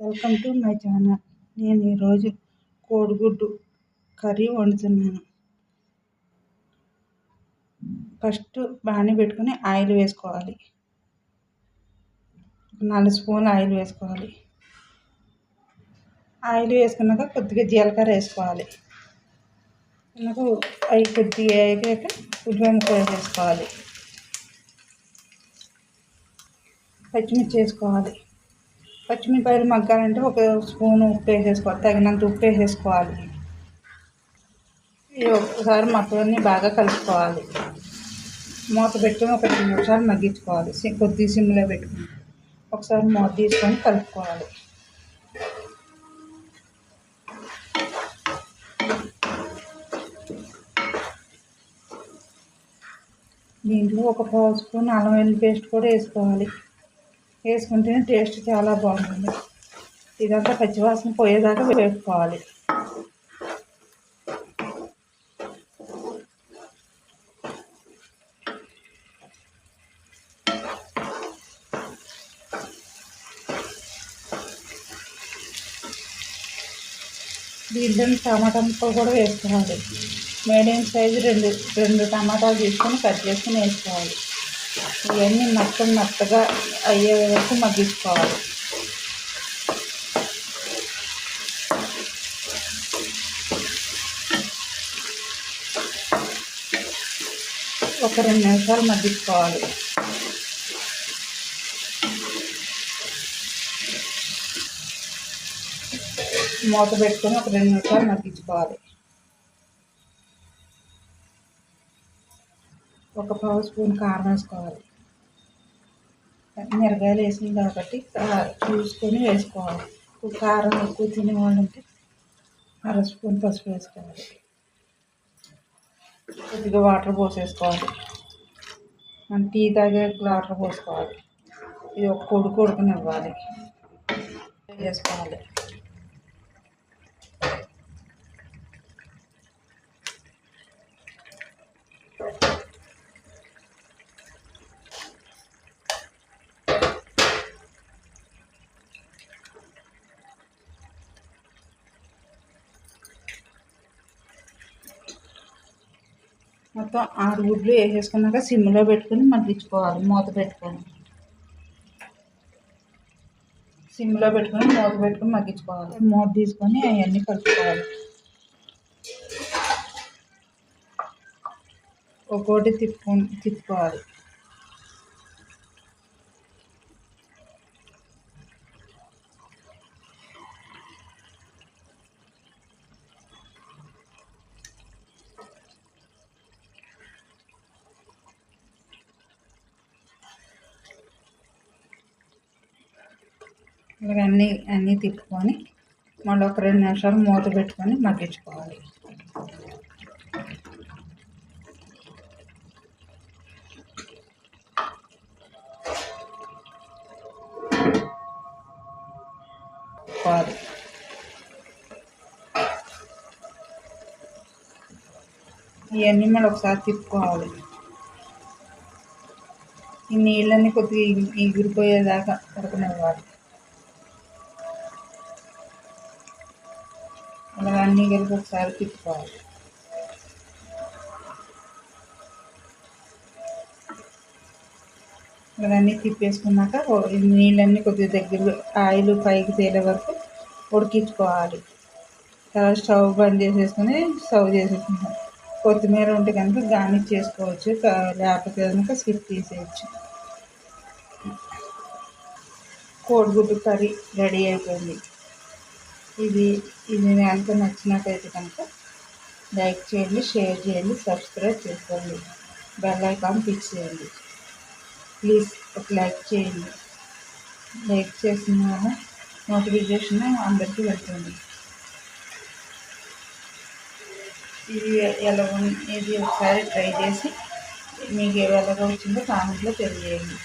Welcome to my channel. నేను ఈరోజు కోడిగుడ్డు కర్రీ వండుతున్నాను. ఫస్ట్ బాణీ పెట్టుకుని ఆయిల్ వేసుకోవాలి. నాలుగు స్పూన్లు ఆయిల్ వేసుకోవాలి. ఆయిల్ వేసుకున్నాక కొద్దిగా జీలకర్ర వేసుకోవాలి. నాకు అవి కొద్దిగా వేగాక ఉల్లిపాయ వేసుకోవాలి. పచ్చిమిర్చి వేసుకోవాలి. పచ్చిమిరపాయలు మగ్గాలంటే ఒక స్పూన్ ఉప్పు వేసేసుకోవాలి. తగినంత ఉప్పు వేసేసుకోవాలి. ఒకసారి మొత్తాన్ని బాగా కలుపుకోవాలి. మూత పెట్టి ఒక రెండు నిమిషాలు మగ్గించుకోవాలి. కొద్ది సిమ్లో పెట్టుకుని ఒకసారి మూత తీసుకొని కలుపుకోవాలి. దీంట్లో ఒక పావు స్పూన్ అల్లం వెల్లుల్లి పేస్ట్ కూడా వేసుకోవాలి. వేసుకుంటేనే టేస్ట్ చాలా బాగుంటుంది. ఇదంతా పచ్చివాసన పోయేదాకా వేసుకోవాలి దీంట్లో టమాటా ముక్కలు కూడా వేసుకోవాలి. మీడియం సైజు రెండు రెండు టమాటాలు తీసుకొని కట్ చేసుకుని వేసుకోవాలి. ఇవన్నీ మొత్తం మెత్తగా అయ్యే వరకు మగ్గించుకోవాలి ఒక రెండు నిమిషాలు మగ్గించుకోవాలి మూత పెట్టుకొని ఒక రెండు నిమిషాలు మగ్గించుకోవాలి ఒక పావు స్పూన్ కారం వేసుకోవాలి. మిరగాయలు వేసింది కాబట్టి చూసుకొని వేసుకోవాలి. కారం ఎక్కువ తినేవాళ్ళు ఉంటే అర స్పూన్ పసుపు వేసుకోవాలి. కొద్దిగా వాటర్ పోసేసుకోవాలి. మనం టీ తాగే వాటర్ పోసుకోవాలి. ఇది ఒక కొడుకు ఉడకనివ్వాలి వేసుకోవాలి. మొత్తం ఆరు గుడ్లు వేసేసుకున్నాక సిమ్లో పెట్టుకుని మగ్గించుకోవాలి మూత పెట్టుకొని. సిమ్లో పెట్టుకొని మూత పెట్టుకుని మగ్గించుకోవాలి. మూత తీసుకొని అవన్నీ కలుపుకోవాలి. ఒక్కోటి తిప్పు తిప్పుకోవాలి. ఇలాగ అన్నీ అన్నీ తిప్పుకొని మళ్ళీ ఒక రెండు నిమిషాలు మూత పెట్టుకొని మగ్గించుకోవాలి. ఇవన్నీ మళ్ళీ ఒకసారి తిప్పుకోవాలి. ఈ నీళ్ళన్నీ కొద్దిగా ఎగిరిపోయేదాకా ఉడకనివ్వాలి అలా అన్నీ కలిపి ఒకసారి తిప్పుకోవాలి. ఇవన్నీ తిప్పేసుకున్నాక నీళ్ళన్నీ కొద్దిగా దగ్గర ఆయిల్ పైకి తేలే వరకు ఉడికించుకోవాలి. తర్వాత స్టవ్ బంద్ చేసేసుకొని స్టవ్ చేసేసుకుంటాం. కొత్తిమీర ఉంటే కనుక గార్నిష్ చేసుకోవచ్చు లేకపోతే కనుక స్కిప్ తీసేయచ్చు కోడిగుడ్డు కర్రీ రెడీ అయిపోయింది. ఇది ఇది కనుక నచ్చినట్టయితే కనుక లైక్ చేయండి షేర్ చేయండి సబ్స్క్రైబ్ చేసుకోండి బెల్ ఐకాన్ క్లిక్ చేయండి. ప్లీజ్ ఒక లైక్ చేయండి. లైక్ చేసిన నోటిఫికేషన్ అందరికీ వెళ్తుంది. ఇది ఎలా ఇది ఒకసారి ట్రై చేసి మీకు ఎలాగ వచ్చిందో కామెంట్లో తెలియజేయండి.